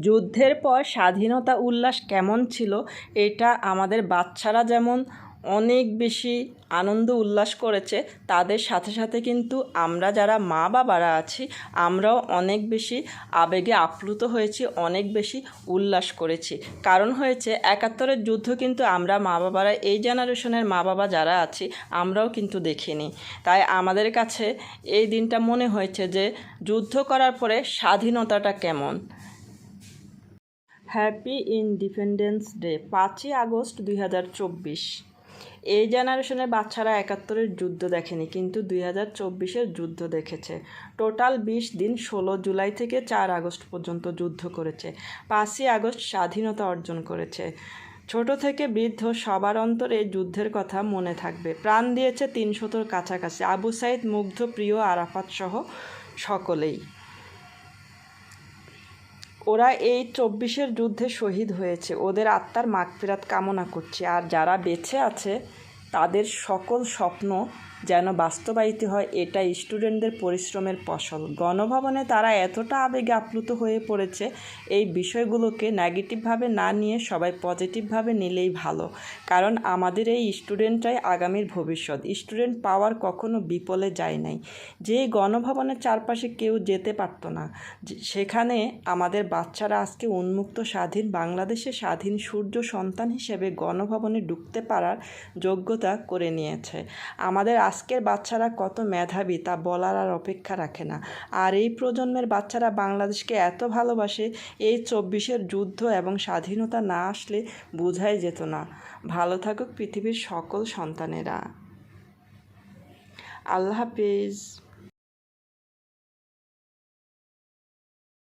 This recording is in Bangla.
যুদ্ধের পর স্বাধীনতা উল্লাস কেমন ছিল, এটা আমাদের বাচ্চারা যেমন অনেক বেশি আনন্দ উল্লাস করেছে, তাদের সাথে সাথে কিন্তু আমরা যারা মা বাবারা আছি, আমরাও অনেক বেশি আবেগে আপ্লুত হয়েছি, অনেক বেশি উল্লাস করেছি। কারণ হয়েছে, একাত্তরের যুদ্ধ কিন্তু আমরা মা বাবারা, এই জেনারেশনের মা বাবা যারা আছি, আমরাও কিন্তু দেখিনি। তাই আমাদের কাছে এই দিনটা মনে হয়েছে যে, যুদ্ধ করার পরে স্বাধীনতাটা কেমন? হ্যাপি ইন্ডিপেন্ডেন্স ডে পাঁচই আগস্ট দুই হাজার চব্বিশ। এই জেনারেশনের বাচ্চারা একাত্তরের যুদ্ধ দেখেনি, কিন্তু দুই হাজার চব্বিশের যুদ্ধ দেখেছে। টোটাল বিশ দিন ষোলো জুলাই থেকে চার আগস্ট পর্যন্ত যুদ্ধ করেছে। পাঁচই আগস্ট স্বাধীনতা অর্জন করেছে। ছোট থেকে বৃদ্ধ সবার অন্তরে যুদ্ধের কথা মনে থাকবে। প্রাণ দিয়েছে তিনশোতর কাছাকাছি। আবু সাইদ, মুগ্ধ, প্রিয় আরাফাত সহ সকলেই। ওরা এই চব্বিশের যুদ্ধে শহীদ হয়েছে। ওদের আত্মার মাগফিরাত কামনা করছি। আর যারা বেঁচে আছে তাদের সকল স্বপ্ন যেন বাস্তবায়িত হয় এটা স্টুডেন্টদের পরিশ্রমের ফসল। গণভবনে তারা এতটা আবেগে আপ্লুত হয়ে পড়েছে, এই বিষয়গুলোকে নেগেটিভভাবে না নিয়ে সবাই পজিটিভভাবে নিলেই ভালো। কারণ আমাদের এই স্টুডেন্টরাই আগামীর ভবিষ্যৎ। স্টুডেন্ট পাওয়ার কখনো বিপলে যায় নাই। যে গণভবনের চারপাশে কেউ যেতে পারতো না। সেখানে আমাদের বাচ্চারা আজকে উন্মুক্ত স্বাধীন বাংলাদেশে স্বাধীন সূর্য সন্তান হিসেবে গণভবনে ঢুকতে পারার যোগ্যতা করে নিয়েছে। আমাদের আজকের বাচ্চারা কত মেধাবী তা বলার আর অপেক্ষা রাখে না। আর এই প্রজন্মের বাচ্চারা বাংলাদেশকে এত ভালোবাসে, এই চব্বিশের যুদ্ধ এবং স্বাধীনতা না আসলে বোঝাই যেত না। ভালো থাকুক পৃথিবীর সকল সন্তানেরা। আল্লাহ হাফিজ।